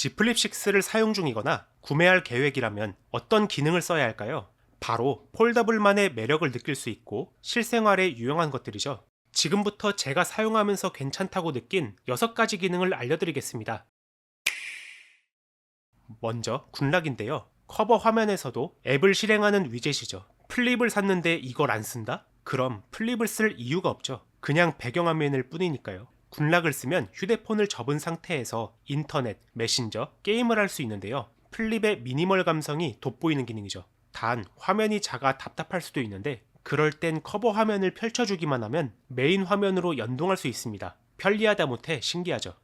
G 플립 6를 사용 중이거나 구매할 계획이라면 어떤 기능을 써야 할까요? 바로 폴더블만의 매력을 느낄 수 있고 실생활에 유용한 것들이죠. 지금부터 제가 사용하면서 괜찮다고 느낀 6가지 기능을 알려드리겠습니다. 먼저 군락인데요. 커버 화면에서도 앱을 실행하는 위젯이죠. 플립을 샀는데 이걸 안 쓴다? 그럼 플립을 쓸 이유가 없죠. 그냥 배경화면일 뿐이니까요. 군락을 쓰면 휴대폰을 접은 상태에서 인터넷, 메신저, 게임을 할 수 있는데요. 플립의 미니멀 감성이 돋보이는 기능이죠. 단 화면이 작아 답답할 수도 있는데 그럴 땐 커버 화면을 펼쳐주기만 하면 메인 화면으로 연동할 수 있습니다. 편리하다 못해 신기하죠.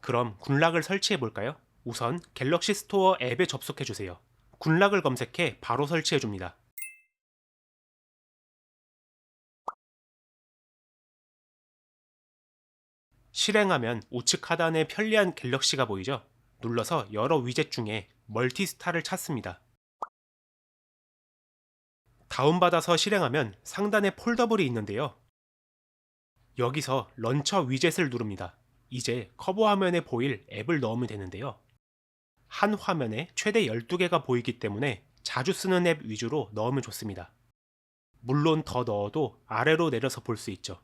그럼 군락을 설치해 볼까요? 우선 갤럭시 스토어 앱에 접속해 주세요. 군락을 검색해 바로 설치해 줍니다. 실행하면 우측 하단에 편리한 갤럭시가 보이죠? 눌러서 여러 위젯 중에 멀티스타를 찾습니다. 다운받아서 실행하면 상단에 폴더블이 있는데요. 여기서 런처 위젯을 누릅니다. 이제 커버 화면에 보일 앱을 넣으면 되는데요. 한 화면에 최대 12개가 보이기 때문에 자주 쓰는 앱 위주로 넣으면 좋습니다. 물론 더 넣어도 아래로 내려서 볼 수 있죠.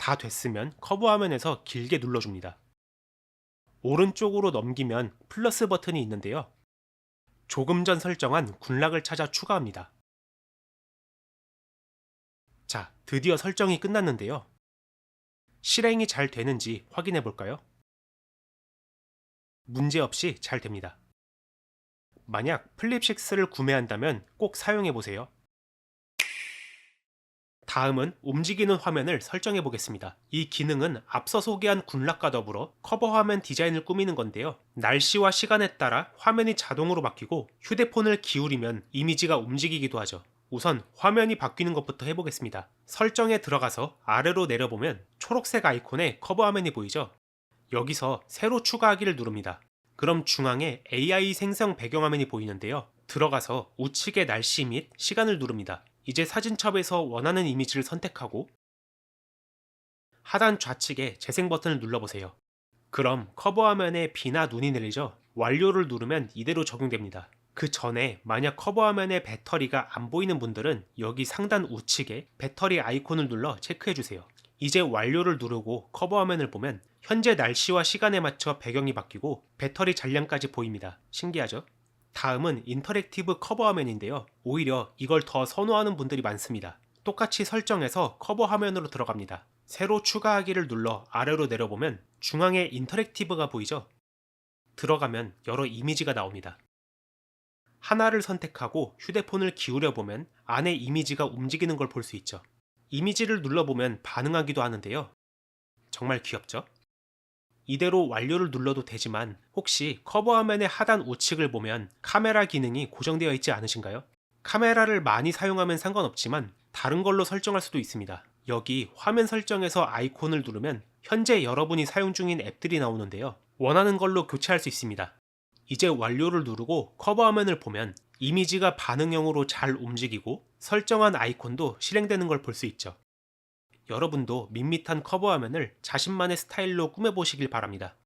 다 됐으면 커버 화면에서 길게 눌러줍니다. 오른쪽으로 넘기면 플러스 버튼이 있는데요. 조금 전 설정한 군락을 찾아 추가합니다. 자, 드디어 설정이 끝났는데요. 실행이 잘 되는지 확인해 볼까요? 문제없이 잘 됩니다. 만약 플립6를 구매한다면 꼭 사용해 보세요. 다음은 움직이는 화면을 설정해 보겠습니다. 이 기능은 앞서 소개한 군락과 더불어 커버 화면 디자인을 꾸미는 건데요. 날씨와 시간에 따라 화면이 자동으로 바뀌고 휴대폰을 기울이면 이미지가 움직이기도 하죠. 우선 화면이 바뀌는 것부터 해보겠습니다. 설정에 들어가서 아래로 내려보면 초록색 아이콘에 커버 화면이 보이죠? 여기서 새로 추가하기를 누릅니다. 그럼 중앙에 AI 생성 배경화면이 보이는데요. 들어가서 우측의 날씨 및 시간을 누릅니다. 이제 사진첩에서 원하는 이미지를 선택하고 하단 좌측에 재생 버튼을 눌러보세요. 그럼 커버 화면에 비나 눈이 내리죠? 완료를 누르면 이대로 적용됩니다. 그 전에 만약 커버 화면에 배터리가 안 보이는 분들은 여기 상단 우측에 배터리 아이콘을 눌러 체크해 주세요. 이제 완료를 누르고 커버 화면을 보면 현재 날씨와 시간에 맞춰 배경이 바뀌고 배터리 잔량까지 보입니다. 신기하죠? 다음은 인터랙티브 커버 화면인데요. 오히려 이걸 더 선호하는 분들이 많습니다. 똑같이 설정해서 커버 화면으로 들어갑니다. 새로 추가하기를 눌러 아래로 내려보면 중앙에 인터랙티브가 보이죠? 들어가면 여러 이미지가 나옵니다. 하나를 선택하고 휴대폰을 기울여 보면 안에 이미지가 움직이는 걸 볼 수 있죠. 이미지를 눌러보면 반응하기도 하는데요. 정말 귀엽죠? 이대로 완료를 눌러도 되지만 혹시 커버 화면의 하단 우측을 보면 카메라 기능이 고정되어 있지 않으신가요? 카메라를 많이 사용하면 상관없지만 다른 걸로 설정할 수도 있습니다. 여기 화면 설정에서 아이콘을 누르면 현재 여러분이 사용 중인 앱들이 나오는데요. 원하는 걸로 교체할 수 있습니다. 이제 완료를 누르고 커버 화면을 보면 이미지가 반응형으로 잘 움직이고 설정한 아이콘도 실행되는 걸 볼 수 있죠. 여러분도 밋밋한 커버 화면을 자신만의 스타일로 꾸며보시길 바랍니다.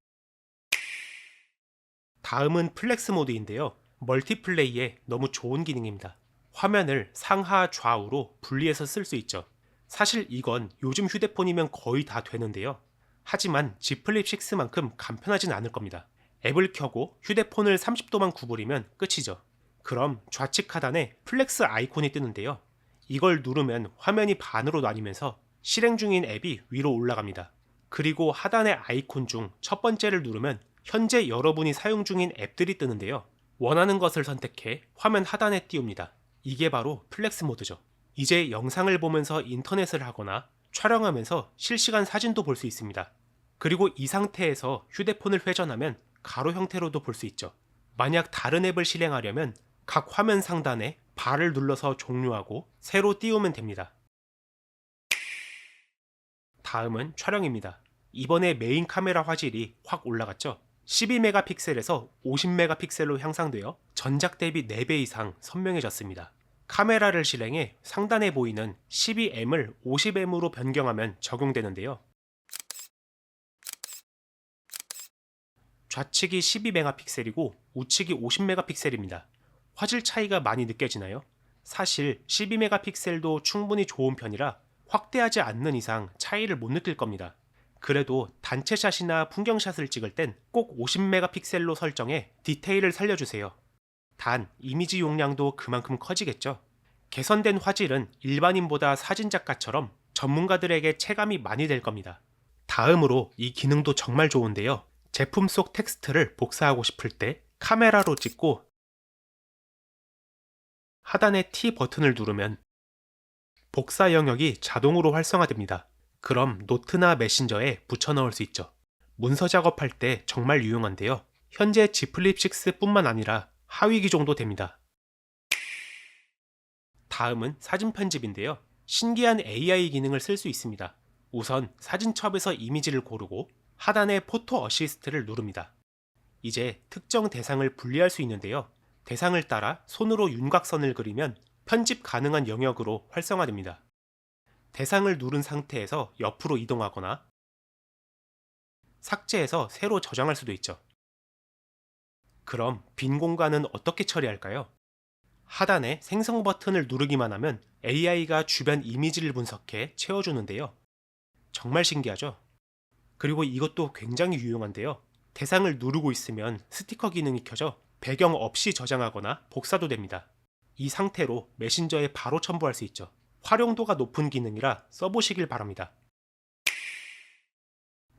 다음은 플렉스 모드인데요. 멀티플레이에 너무 좋은 기능입니다. 화면을 상하 좌우로 분리해서 쓸 수 있죠. 사실 이건 요즘 휴대폰이면 거의 다 되는데요. 하지만 G 플립 6만큼 간편하진 않을 겁니다. 앱을 켜고 휴대폰을 30도만 구부리면 끝이죠. 그럼 좌측 하단에 플렉스 아이콘이 뜨는데요. 이걸 누르면 화면이 반으로 나뉘면서 실행 중인 앱이 위로 올라갑니다. 그리고 하단의 아이콘 중 첫 번째를 누르면 현재 여러분이 사용 중인 앱들이 뜨는데요. 원하는 것을 선택해 화면 하단에 띄웁니다. 이게 바로 플렉스 모드죠. 이제 영상을 보면서 인터넷을 하거나 촬영하면서 실시간 사진도 볼 수 있습니다. 그리고 이 상태에서 휴대폰을 회전하면 가로 형태로도 볼 수 있죠. 만약 다른 앱을 실행하려면 각 화면 상단에 발을 눌러서 종료하고 새로 띄우면 됩니다. 다음은 촬영입니다. 이번에 메인 카메라 화질이 확 올라갔죠? 12메가픽셀에서 50메가픽셀로 향상되어 전작 대비 4배 이상 선명해졌습니다. 카메라를 실행해 상단에 보이는 12M을 50M으로 변경하면 적용되는데요. 좌측이 12메가픽셀이고 우측이 50메가픽셀입니다. 화질 차이가 많이 느껴지나요? 사실 12메가픽셀도 충분히 좋은 편이라 확대하지 않는 이상 차이를 못 느낄 겁니다. 그래도 단체샷이나 풍경샷을 찍을 땐 꼭 50메가픽셀로 설정해 디테일을 살려주세요. 단 이미지 용량도 그만큼 커지겠죠. 개선된 화질은 일반인보다 사진작가처럼 전문가들에게 체감이 많이 될 겁니다. 다음으로 이 기능도 정말 좋은데요. 제품 속 텍스트를 복사하고 싶을 때 카메라로 찍고 하단의 T 버튼을 누르면 복사 영역이 자동으로 활성화됩니다. 그럼 노트나 메신저에 붙여 넣을 수 있죠. 문서 작업할 때 정말 유용한데요. 현재 G 플립 6뿐만 아니라 하위 기종도 됩니다. 다음은 사진 편집인데요. 신기한 AI 기능을 쓸 수 있습니다. 우선 사진첩에서 이미지를 고르고 하단의 포토 어시스트를 누릅니다. 이제 특정 대상을 분리할 수 있는데요. 대상을 따라 손으로 윤곽선을 그리면 편집 가능한 영역으로 활성화됩니다. 대상을 누른 상태에서 옆으로 이동하거나 삭제해서 새로 저장할 수도 있죠. 그럼 빈 공간은 어떻게 처리할까요? 하단에 생성 버튼을 누르기만 하면 AI가 주변 이미지를 분석해 채워주는데요. 정말 신기하죠? 그리고 이것도 굉장히 유용한데요. 대상을 누르고 있으면 스티커 기능이 켜져 배경 없이 저장하거나 복사도 됩니다. 이 상태로 메신저에 바로 첨부할 수 있죠. 활용도가 높은 기능이라 써보시길 바랍니다.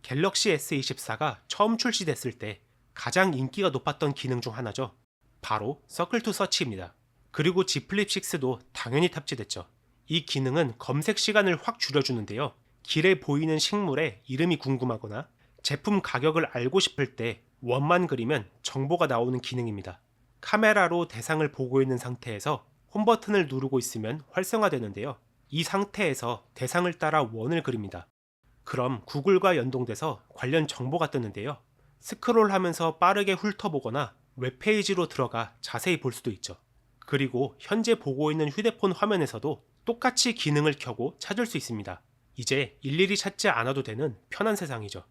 갤럭시 S24가 처음 출시됐을 때 가장 인기가 높았던 기능 중 하나죠. 바로 서클 투 서치입니다. 그리고 G 플립 6도 당연히 탑재됐죠. 이 기능은 검색 시간을 확 줄여주는데요. 길에 보이는 식물의 이름이 궁금하거나 제품 가격을 알고 싶을 때 원만 그리면 정보가 나오는 기능입니다. 카메라로 대상을 보고 있는 상태에서 홈 버튼을 누르고 있으면 활성화되는데요. 이 상태에서 대상을 따라 원을 그립니다. 그럼 구글과 연동돼서 관련 정보가 뜨는데요. 스크롤 하면서 빠르게 훑어보거나 웹페이지로 들어가 자세히 볼 수도 있죠. 그리고 현재 보고 있는 휴대폰 화면에서도 똑같이 기능을 켜고 찾을 수 있습니다. 이제 일일이 찾지 않아도 되는 편한 세상이죠.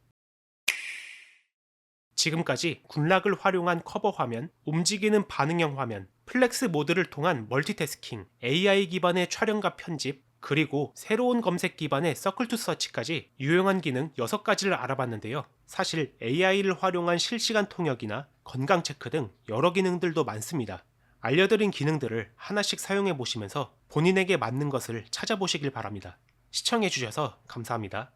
지금까지 군락을 활용한 커버 화면, 움직이는 반응형 화면, 플렉스 모드를 통한 멀티태스킹, AI 기반의 촬영과 편집, 그리고 새로운 검색 기반의 서클 투 서치까지 유용한 기능 6가지를 알아봤는데요. 사실 AI를 활용한 실시간 통역이나 건강 체크 등 여러 기능들도 많습니다. 알려드린 기능들을 하나씩 사용해 보시면서 본인에게 맞는 것을 찾아보시길 바랍니다. 시청해 주셔서 감사합니다.